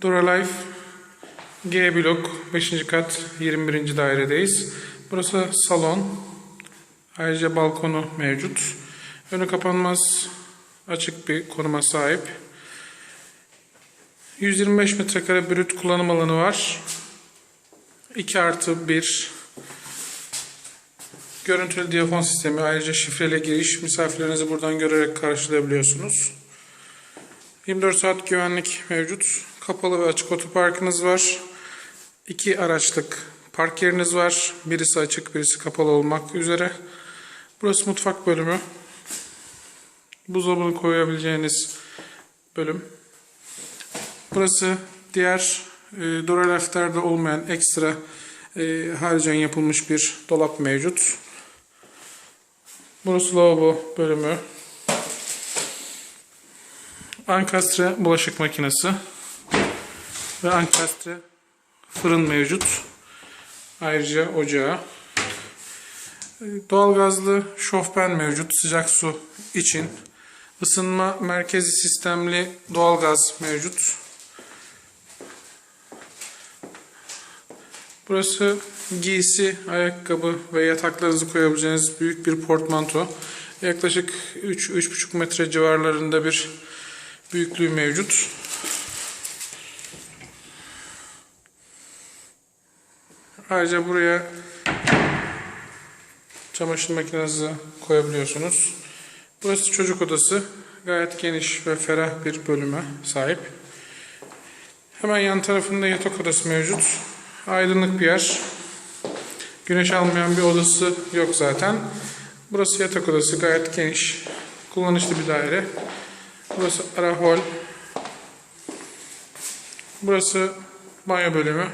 Duralife G blok 5. kat 21. dairedeyiz. Burası salon. Ayrıca balkonu mevcut. Önü kapanmaz açık bir konuma sahip. 125 metrekare brüt kullanım alanı var. 2 artı 1 görüntülü diyafon sistemi ayrıca şifreli giriş misafirlerinizi buradan görerek karşılayabiliyorsunuz. 24 saat güvenlik mevcut. Kapalı ve açık otoparkınız var. İki araçlık park yeriniz var. Birisi açık, birisi kapalı olmak üzere. Burası mutfak bölümü. Buzdolabını koyabileceğiniz bölüm. Burası diğer e, Doralife'lerde olmayan ekstra e, haricen yapılmış bir dolap mevcut. Burası lavabo bölümü. Ankastre bulaşık makinesi ve ankastre fırın mevcut. Ayrıca ocağı. Doğalgazlı şofben mevcut sıcak su için. Isınma merkezi sistemli doğalgaz mevcut. Burası giysi, ayakkabı ve yataklarınızı koyabileceğiniz büyük bir portmanto. Yaklaşık 3-3,5 metre civarlarında bir büyüklüğü mevcut. Ayrıca buraya çamaşır makinenizi koyabiliyorsunuz. Burası çocuk odası. Gayet geniş ve ferah bir bölüme sahip. Hemen yan tarafında yatak odası mevcut. Aydınlık bir yer. Güneş almayan bir odası yok zaten. Burası yatak odası gayet geniş. Kullanışlı bir daire. Burası ara hol. Burası banyo bölümü.